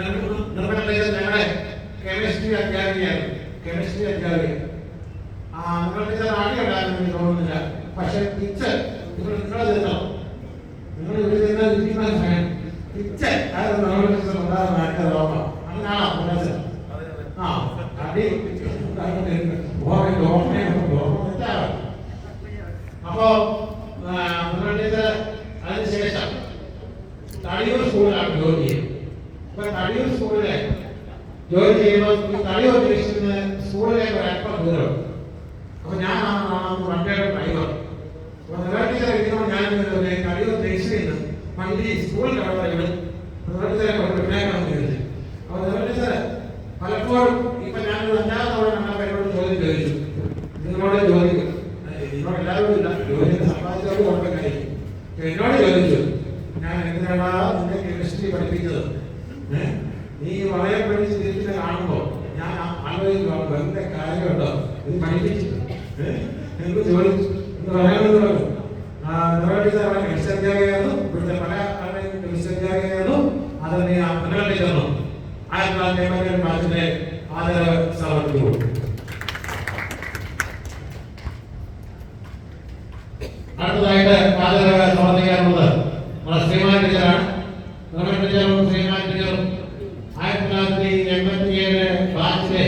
Teacher ഞങ്ങളുടെ chemistry അധ്യാപികയാണ്. Chemistry അധ്യാപിക. ആ നിർമ്മല ചില ആദ്യമുണ്ടായിരുന്നു എനിക്ക് തോന്നുന്നില്ല. പക്ഷെ ടീച്ചർ നിങ്ങൾ നിങ്ങളെ തിരുത്തണം നിങ്ങൾ ഇവിടെ നിന്ന് ഇരിക്കുന്ന സമയം. ടീച്ചർ അത് ടീച്ചർ ഉണ്ടാകുന്ന നാട്ടിലെ അങ്ങനെയാണോ? ആ അടി ഓർമ്മ ഓർമ്മ ഓർമ്മ തെറ്റാണ് അപ്പോ നിർമ്മല ടീച്ചർ അതിനുശേഷം തളിയൂർ സ്കൂളിലാണ് ജോലി ചെയ്യുന്നത് അപ്പൊ തളിയൂർ സ്കൂളിലെ ജോലി ചെയ്യുമ്പോൾ ഈ തളിയൂർ ജംഗ്ഷനിൽ നിന്ന് സ്കൂളിലേക്ക് ഒരു അല്പം ദൂരം അപ്പൊ ഞാൻ വണ്ടിയുടെ ഡ്രൈവർ അപ്പൊ നിലവിൽ ടീച്ചർ ഇരിക്കുമ്പോൾ ഞാൻ ഇങ്ങനെ തളിയൂർ ജംഗ്ഷനിൽ നിന്ന് വണ്ടി സ്കൂളിൽ അവിടെ ഇവിടെ നിലവിൽ ടീച്ചറെ കൊണ്ട് വിട്ടേക്കണം എന്ന് ചോദിച്ചു അപ്പൊ നിലവിൽ ടീച്ചർ പലപ്പോഴും ഇപ്പൊ ഞാൻ ഒരു അഞ്ചാമത് തവണ നമ്മളെ എന്നോട് ചോദ്യം ചോദിച്ചു നിങ്ങളോട് ചോദിക്കും നിങ്ങളോട് എല്ലാവരും ഇല്ല ജോലി സമ്പാദിച്ചവർക്ക് കുഴപ്പമില്ലായിരിക്കും എന്നോട് ചോദിച്ചു ഞാൻ എന്തിനാണ് നിന്നെ കെമിസ്ട്രി പഠിപ്പിച്ചത് ഏ? നീ വളരെ പഠിച്ച് തിരിച്ചിട്ട് കാണുമ്പോ ഞാൻ ആലോചിക്കുക വെറുതെ കാര്യമുണ്ടോ ഇത് പഠിപ്പിച്ചിട്ട് ഏ? എനിക്ക് ചോദിച്ചു എന്ന് പറയാമെന്ന് പറഞ്ഞു കെമിസ്ട്രി അധ്യാപികയായിരുന്നു ഇവിടുത്തെ പല ആളുടെയും കെമിസ്ട്രി അധ്യാപികയായിരുന്നു അത് നീ മുന്നോട്ട് ചേർന്നു ആയിരത്തി തൊള്ളായിരത്തി എൺപത്തി ബാച്ചിന്റെ ആദരവ് സമർപ്പിച്ചു അടുത്തതായിട്ട് ആദരവ് സമർപ്പിക്കാനുള്ളത് നമ്മുടെ ശ്രീമാൻ ടീച്ചറാണ് നമ്മുടെ ടീച്ചറും ശ്രീമാൻ ടീച്ചറും ആയിരത്തി തൊള്ളായിരത്തി എൺപത്തി ഏഴ് ബാച്ചിലെ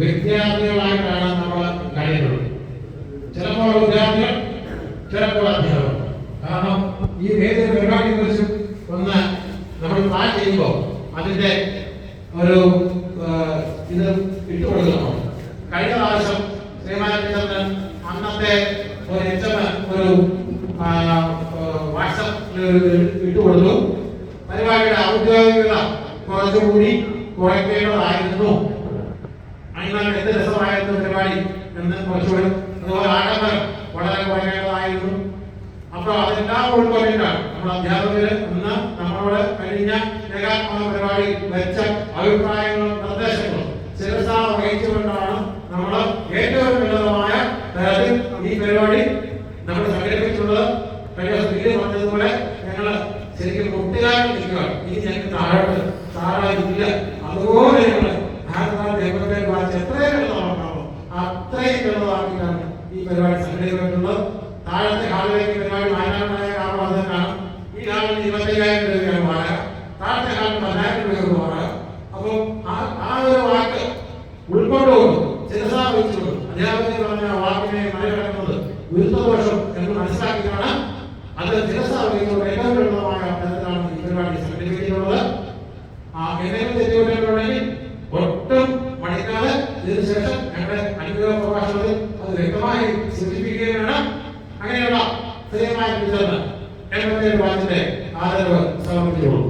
വിദ്യാർത്ഥികളായിട്ടാണ് നമ്മൾ കഴിയുന്നത് ചിലപ്പോൾ വിദ്യാർത്ഥികൾ ചിലപ്പോൾ അധ്യാപകർ കാരണം ഈ വേദ പരിപാടിയെ കുറിച്ചും ഒന്ന് നമ്മൾ പ്ലാൻ ചെയ്യുമ്പോൾ അതിന്റെ ഒരു ആ, ഇത് ഇട്ടുകൊടുക്കണം കഴിഞ്ഞ പ്രാവശ്യം ശ്രീമാൻ ടീച്ചറിന് അന്നത്തെ ഒരു എച്ച് ഒരു ആ, ആ, വാട്സപ്പ് ഇട്ടുകൊടുത്തു ഔദ്യോഗികത കുറച്ചുകൂടി കുറയ്ക്കേണ്ടതായിരുന്നു. അതിനാൽ എന്ത് രസമായിരുന്നു പരിപാടി എന്ന് കുറച്ചുകൂടി അതുപോലെ ആഡംബരം വളരെ കുറയേണ്ടതായിരുന്നു അപ്പോൾ അതെല്ലാം ഉൾക്കൊള്ളിട്ടാണ് നമ്മൾ അധ്യാപകര് ഇന്ന് നമ്മളോട് കഴിഞ്ഞ ഏകാത്മക പരിപാടി വെച്ച അഭിപ്രായങ്ങളും നിർദ്ദേശങ്ങളും. ശിരസ വഹിച്ചുകൊണ്ടാണ് നമ്മൾ ഏറ്റവും ലളിതമായ തരത്തിൽ ഈ പരിപാടി നമ്മൾ ഗുരുത്വദോഷം എന്ന് മനസ്സിലാക്കിയാണ് അത് ഏറ്റവും ലളിതമായ തരത്തിലാണ് ഈ പരിപാടി സംഘടിപ്പിച്ചിട്ടുള്ളത്. ആ എന്തെങ്കിലും തെറ്റുപറ്റിയിട്ടുണ്ടെങ്കിൽ ഒട്ടും മടിക്കാതെ ഇതിനുശേഷം ഞങ്ങളുടെ അനുഗ്രഹ പ്രഭാഷണത്തിൽ അത് വ്യക്തമായി സൂചിപ്പിക്കുകയും വേണം അങ്ങനെയുള്ള സ്ഥിരമായ വിചാരണ എൺപത്തി വാച്ചിന്റെ ആദരവ് സമർപ്പിച്ചുകൊള്ളു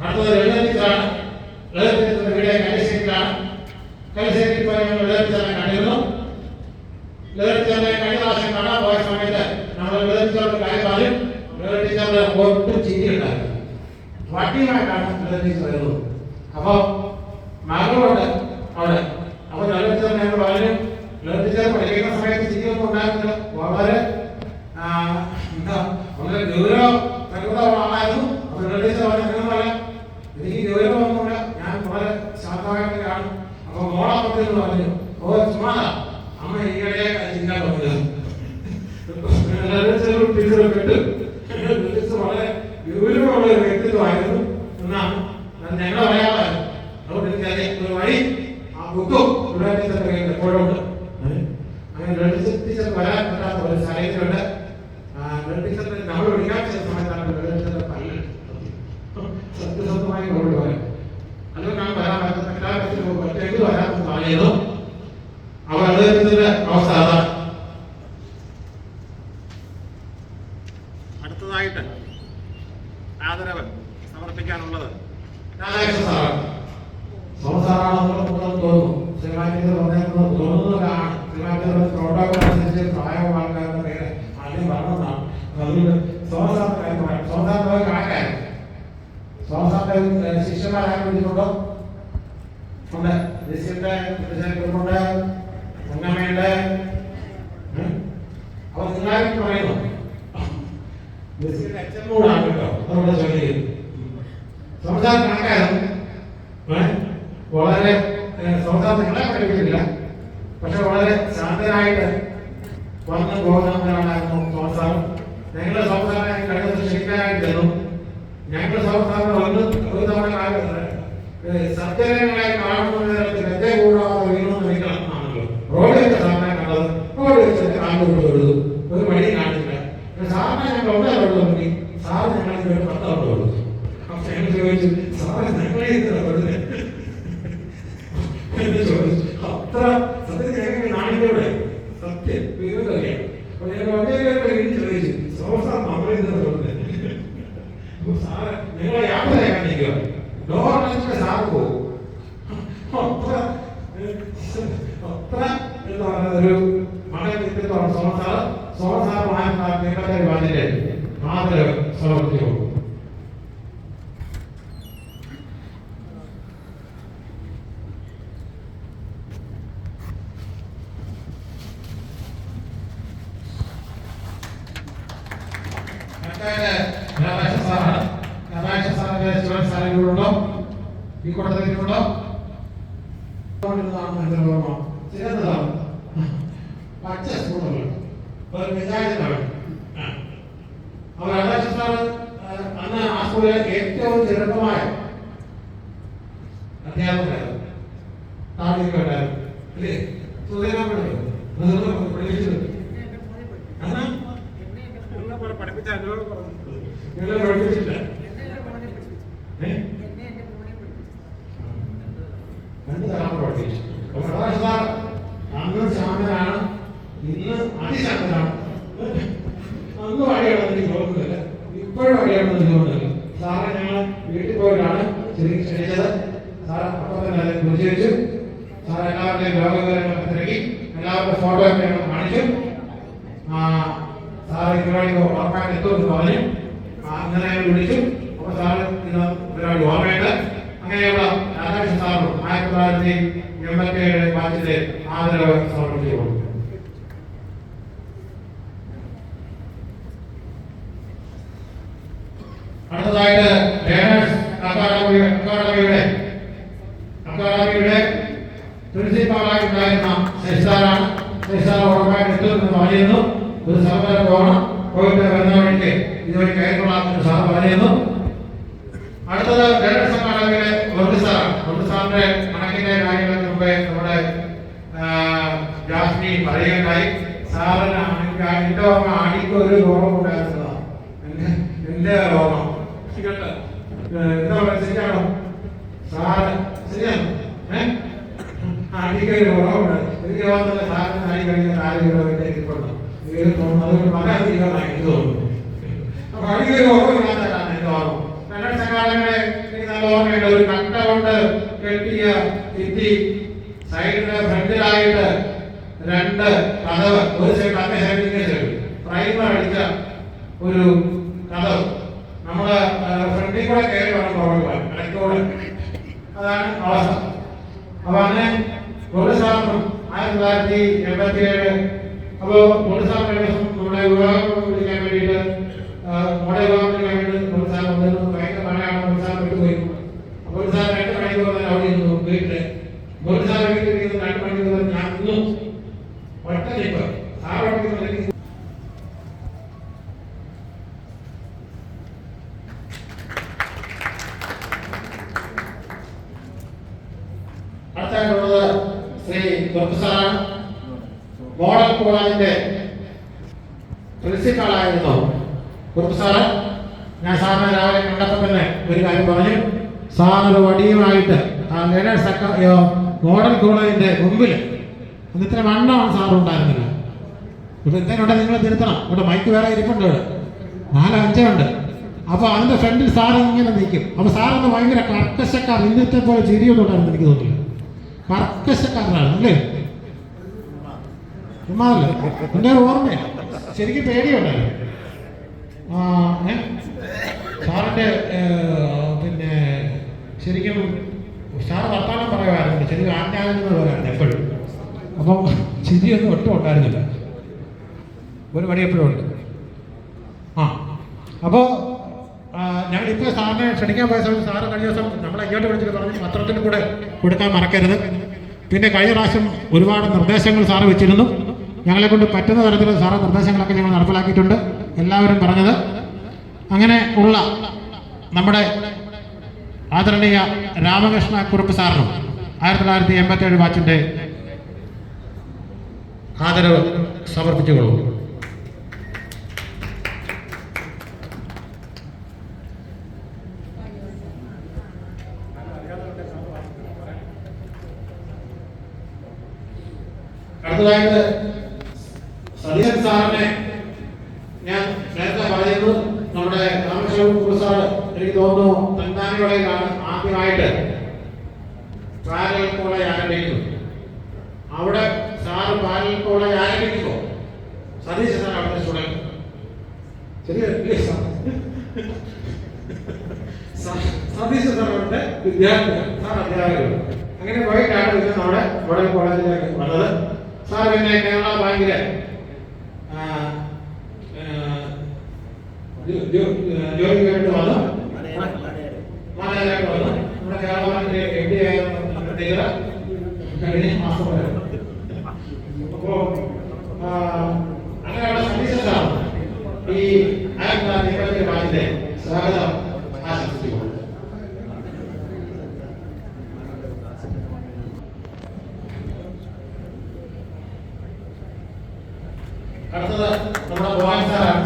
അടുത്തത് ലളിത ടീച്ചറാണ് ലളിത ടീച്ചറിന്റെ വീട് കലിശ്ശേരിയിലാണ് കലിശ്ശേരിയിൽ പോയി ഞങ്ങൾ ലളിത ടീച്ചറിനെ കണ്ടിരുന്നു ലളിത ടീച്ചറിനെ കഴിഞ്ഞ പ്രാവശ്യം കാണാൻ പോയ സമയത്ത് നമ്മൾ ലളിത ടീച്ചറുടെ കാര്യം പറഞ്ഞു ലളിത ടീച്ചറുടെ ഒട്ടും ചിരിയുണ്ടായിരുന്നു വരുന്നത് അപ്പൊ മകളുണ്ട് അവിടെ. അപ്പൊ ലളിത ടീച്ചർ ഞങ്ങൾ വളരെ ലളിത ടീച്ചർ പഠിക്കുന്ന സമയത്ത് ചിരിയൊന്നും ഉണ്ടായിരുന്നില്ല വളരെ എന്താ വളരെ ഗൗരവ പ്രകൃതമാണായിരുന്നു അപ്പൊ ലളിത ടീച്ചർ പറഞ്ഞു പറയാം എനിക്ക് ഗൗരവമൊന്നുമില്ല. ഞാൻ വളരെ ശാന്തമായിട്ട് കാണും അപ്പൊ മോളപ്പത്തിൽ എന്ന് പറഞ്ഞു ഓ ചുമ്മാ അമ്മ ഈയിടെ ചിന്ത പറഞ്ഞത് കേട്ട് ടീച്ചർ വളരെ ഗൗരവമുള്ള ഒരു വ്യക്തിത്വമായിരുന്നു. എന്നാണ് ഞങ്ങൾ പറയാമായിരുന്നു അതുകൊണ്ട് എനിക്കറിയാം ഒരു വഴി ആ ബുക്കും ഇവിടെ ടീച്ചറിന്റെ കയ്യിൽ എപ്പോഴും ഉണ്ട് അങ്ങനെ ലളിത ടീച്ചർ വരാൻ പറ്റാത്ത ഒരു സാഹചര്യമുണ്ട്. ലളിത ടീച്ചറിനെ നമ്മൾ വിളിക്കാൻ ചില സമയത്താണ് ലളിത ടീച്ചറിന്റെ പല്ല് സത്യസന്ധമായി പറയാം അതുകൊണ്ടാണ് വരാൻ പറ്റുന്ന എല്ലാവർക്കും ഒറ്റയ്ക്ക് വരാൻ താഴെയതോ വിളിച്ചിട്ടുണ്ടോ ഉണ്ട്. ദേശീയന്റെ കുടുംബമുണ്ട് മുന്നമ്മയുണ്ട് അപ്പൊ പറയുന്നു. ബസ്സിന്റെ അച്ഛൻ കൂടാണ് കേട്ടോ. അതുകൊണ്ട് ചോദിക്കുന്നത് സംസാരം കണക്കായിരുന്നു? വളരെ സംസാരം പഠിപ്പിച്ചില്ല പക്ഷെ വളരെ ശാന്തനായിട്ട് പറഞ്ഞു പോകുന്നവരാണായിരുന്നു സംസാരം ഞങ്ങളുടെ സംസാരം കഴിഞ്ഞ ക്ഷണിക്കാനായിട്ട് തന്നു ഞങ്ങളുടെ സംസാരം വന്ന് ഒരു തവണ Exatamente. ஆசிரியர் மாதர் ഏറ്റവും ചെറുപ്പമായ അധ്യാപകരായിരുന്നു താഴ്ന്നിട്ടുണ്ടായിരുന്നു അല്ലേ സുധീരാൻ പഠിപ്പിച്ചത് അന്ന് പഠിപ്പിച്ച അനുഭവം പറഞ്ഞു നിങ്ങളെ പഠിപ്പിച്ചില്ല ഏ? രണ്ട് തലമുറ പഠിപ്പിച്ചു അപ്പൊ പ്രകാശ് സാർ അന്ന് ശാന്തനാണ് ഇന്ന് അതിശാന്തനാണ് അന്ന് വഴിയാണെന്ന് എനിക്ക് തോന്നുന്നില്ല ഇപ്പോഴും വഴിയാണെന്ന് എനിക്ക് തോന്നുന്നില്ല സാറെ ഞങ്ങൾ വീട്ടിൽ പോയിട്ടാണ് ശരിക്കും ക്ഷണിച്ചത് സാർ അപ്പം തന്നെ അതിനെ കുറിച്ച് സാർ എല്ലാവരുടെയും രോഗവിവരങ്ങളൊക്കെ തിരക്കി എല്ലാവരുടെ ഫോട്ടോ ഒക്കെ ഞങ്ങൾ കാണിച്ചു ആ, സാറ് പരിപാടി ഉറപ്പായിട്ട് എത്തുമെന്ന് പറഞ്ഞു. അങ്ങനെ ഞങ്ങൾ വിളിച്ചു. അപ്പൊ സാറ് ഇന്ന് പരിപാടി ഓർമ്മയുണ്ട്. അങ്ങനെയുള്ള രാധാകൃഷ്ണ സാറും ആയിരത്തി തൊള്ളായിരത്തി എൺപത്തി ഏഴ് ബാച്ചിലെ ആദരവ് സമർപ്പിച്ചു അടുത്തതായിട്ട് ലേണേഴ്സ് അക്കാദമി അക്കാദമിയുടെ അക്കാദമിയുടെ ശശിസാർ ഉറപ്പായിട്ട് പറഞ്ഞിരുന്നു ഒരു വരെ പോകണം. പോയിട്ട് വരുന്ന വഴിക്ക് ഇതുവഴി കയറിക്കൊള്ളാമെന്ന് സാർ പറഞ്ഞിരുന്നു അടുത്തത് ലേണേഴ്സ് അക്കാദമിയിലെ വെറുതെ സാറാണ് വെറുതെ സാറിന്റെ കണക്കിന്റെ കാര്യങ്ങൾക്ക് മുമ്പേ നമ്മുടെ ജാസ്മി പറയുകയുണ്ടായി. സാറിന് അണിക്ക് എന്റെ ഓർമ്മ അടിക്ക് ഒരു രോഗം ഉണ്ടായിരുന്നതാണ് എന്റെ രോഗം എന്താ പറയുക? ശരിയാണോ? സാറ് ശരിയാണോ? ഏഹ് അടിക്ക് ഒരു രോഗം എനിക്ക് തോന്നുന്നില്ല സാറിന് അടി കഴിഞ്ഞാൽ ആരും ഇവിടെ ഇരിപ്പുണ്ട് എനിക്ക് തോന്നുന്നു അതുകൊണ്ട് പറയാതിരിക്കാൻ എനിക്ക് തോന്നുന്നു അപ്പൊ ഒരു രോഗമില്ലാത്തതാണ് എന്റെ ഓർമ്മ രണ്ടാം സകാലങ്ങളെ എനിക്ക് നല്ല ഓർമ്മയുണ്ട് ഒരു കട്ട കൊണ്ട് കെട്ടിയ ഭിത്തി സൈഡിന് ഫ്രണ്ടിലായിട്ട് രണ്ട് കഥവ് ഒരു സൈഡ് അങ്ങേ സൈഡ് ഇങ്ങേ സൈഡ് പ്രൈമർ അടിച്ച ഒരു കഥവ് നമ്മൾ ഫ്രണ്ടിൽ കൂടെ കയറി വേണം പുറകെ പോകാൻ ഇടയ്ക്കൂടെ അതാണ് അവസ്ഥ അപ്പൊ അങ്ങനെ ഒരു സാറിനും ആയിരത്തി തൊള്ളായിരത്തി എൺപത്തി ഏഴ് അപ്പോ ഒരു സാറിന് നമ്മുടെ വിവാഹം വിളിക്കാൻ വേണ്ടിയിട്ട് ആ, നമ്മുടെ വിവാഹം വിളിക്കാൻ വേണ്ടി ഒരു സാർ വന്നിരുന്നു ഭയങ്കര മഴയാണ് ഒരു സാർ വിട്ടുപോയി അപ്പൊ ഒരു സാർ രണ്ട് മണിക്ക് വന്നാൽ അവിടെ ഇരുന്നു ഒരു വീട്ടിൽ മണിക്ക് വന്നാൽ ഞാൻ നിന്നു ഒറ്റ ആ അടുത്തായിട്ടുള്ളത് ശ്രീ ഞാൻ സാറിനെ രാവിലെ കണ്ടപ്പോൾ തന്നെ ഒരു കാര്യം പറഞ്ഞു. സാറ് വടിയുമായിട്ട് ആ അക്ക- യോ, മോഡൽ കോളേജിന്റെ മുമ്പിൽ ഇത്ര വണ്ണമാണ് സാർ ഉണ്ടായിരുന്നില്ല ഇപ്പൊ എന്തിനുണ്ട് നിങ്ങൾ തിരുത്തണം. ഇവിടെ മൈക്ക് വേറെ ഇരിപ്പുണ്ട് ഇവിടെ. നാലോ അഞ്ചോ ഉണ്ട്. അപ്പൊ അതിന്റെ ഫ്രണ്ടിൽ സാർ ഇങ്ങനെ നിൽക്കും. അപ്പൊ സാറൊന്ന് ഭയങ്കര കർക്കശക്കാർ ഇന്നത്തെ പോലെ ചിരിയൊന്നുണ്ടായിരുന്നു എനിക്ക് തോന്നില്ല കർക്കശക്കാരനാണ് അല്ലേ? എന്റെ എന്റെ ഒരു ഓർമ്മയില്ല ശരിക്കും പേടിയുണ്ടായിരുന്നു ആ ഏ? സാറിന്റെ ഏ, പിന്നെ ശരിക്കും സാറ് വർത്തമാനം പറയുമായിരുന്നു. ശരിക്കും ആജ്ഞാകുന്നത് പറയാറുണ്ട് എപ്പോഴും. അപ്പം ചിരിയൊന്നും ഒട്ടും ഉണ്ടായിരുന്നില്ല. ഒരു മണി എപ്പോഴും ഉണ്ട്. ആ. അപ്പോൾ ഞങ്ങൾ ഇപ്പോൾ സാറിനെ ക്ഷണിക്കാൻ പോയ സമയത്ത് സാറ് കഴിഞ്ഞ ദിവസം നമ്മളെ ഇങ്ങോട്ട് വിളിച്ചിട്ട് പറഞ്ഞു പത്രത്തിന് കൂടെ കൊടുക്കാൻ മറക്കരുത്. പിന്നെ കഴിഞ്ഞ പ്രാവശ്യം ഒരുപാട് നിർദ്ദേശങ്ങൾ സാറ് വെച്ചിരുന്നു. ഞങ്ങളെ കൊണ്ട് പറ്റുന്ന തരത്തിൽ സാറ് നിർദ്ദേശങ്ങളൊക്കെ ഞങ്ങൾ നടപ്പിലാക്കിയിട്ടുണ്ട്. എല്ലാവരും പറഞ്ഞത്. അങ്ങനെ ഉള്ള നമ്മുടെ ആദരണീയ രാമകൃഷ്ണ കുറുപ്പ് സാറിനും ആയിരത്തി തൊള്ളായിരത്തി എൺപത്തി ഏഴ് ബാച്ചിന്റെ ആദരവ് സമർപ്പിച്ചുകൊള്ളൂ. അടുത്തതായിട്ട് സതീശൻ സാറിനെ ഞാൻ നേരത്തെ പറയുന്നു നമ്മുടെ രാമകൃഷ്ണ സാർ എനിക്ക് തോന്നുന്നു തെന്താനിയോടെയാണ് ആദ്യമായിട്ട് പാരൽ കോളേജ് ആരംഭിക്കുന്നത് അവിടെ സാറ് പാരൽ കോളേജ് ആരംഭിക്കുമോ? സതീശൻ സാർ അവിടുത്തെ സ്റ്റുഡന്റ് ശരിയല്ലേ സാർ? സ- സതീശൻ സാർ അവിടുത്തെ വിദ്യാർത്ഥിയാണ് സാർ അധ്യാപകരാണ് അങ്ങനെ പോയിട്ടാണ് പിന്നെ നമ്മുടെ മോഡൽ കോളേജിലേക്ക് വന്നത്. സാർ പിന്നെ കേരള ബാങ്കിലെ ആ, ആ, ജോ- ജോ- ജോലിക്ക് വേണ്ടി വന്നു. മാനേജരായിട്ട് വന്നു. നമ്മുടെ കേരള ബാങ്കിലെ എം. ഡി ടീച്ചർ കഴിഞ്ഞ മാസം വരെ. അപ്പോ ആ, അങ്ങനെ സാർ ഈ തൊള്ളായിരത്തി എൺപത്തി ബാങ്കിലെ സ്വാഗതം ആശംസിച്ചുകൊണ്ട് അടുത്തത് നമ്മുടെ മോഹൻ സാറാണ്.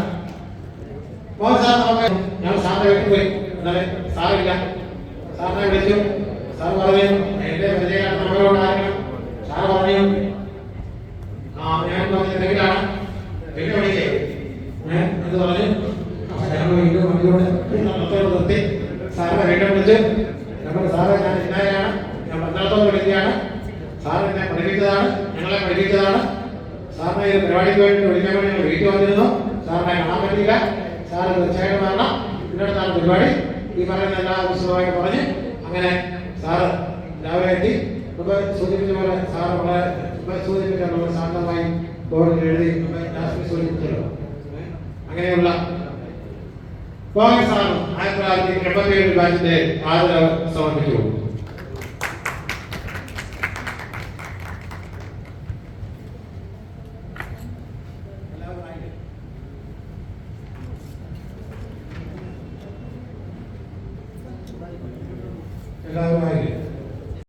മോഹൻ സാർ നമുക്ക് ഞാൻ സാറിനെ വീട്ടിൽ പോയി എന്നാലെ സാറില്ല. സാറിനെ വിളിച്ചു സാർ പറഞ്ഞു എന്റെ നമ്മളോടായിരുന്നു സാർ പറഞ്ഞു ആ ഞാൻ പറഞ്ഞ നിലവിലാണ് പിന്നെ വിളിക്കേ. എന്ന് പറഞ്ഞു. ഞാൻ വീണ്ടും വണ്ടിയോട് നമ്മളത്തോട് നിർത്തി. സാറിനെ വീണ്ടും വിളിച്ച് നമ്മൾ സാറ് ഞാൻ ഇന്നായാണ് ഞാൻ പന്ത്രണ്ടോട് വിളിക്കുകയാണ്. സാർ പരിപാടിക്ക് വേണ്ടി വിളിക്കാൻ വേണ്ടി ഞങ്ങൾ വീട്ടിൽ വന്നിരുന്നു. സാറിനെ കാണാൻ പറ്റിയില്ല. സാറ് ഈ പറയുന്ന എല്ലാ വിശദമായിട്ട് പറഞ്ഞ് അങ്ങനെ സാറ് എത്തി മുമ്പ് സൂചിപ്പിച്ച പോലെ സാർ മുമ്പ് സൂചിപ്പിച്ച പോലെ ശാന്തമായി ബോർഡിൽ എഴുതി ഏ? അങ്ങനെയുള്ള കോൺഗ്രസ് ആണ് ആയിരത്തി തൊള്ളായിരത്തി എൺപത്തി ഏഴ് ബാച്ചിന്റെ ആദരവ് സമർപ്പിച്ചു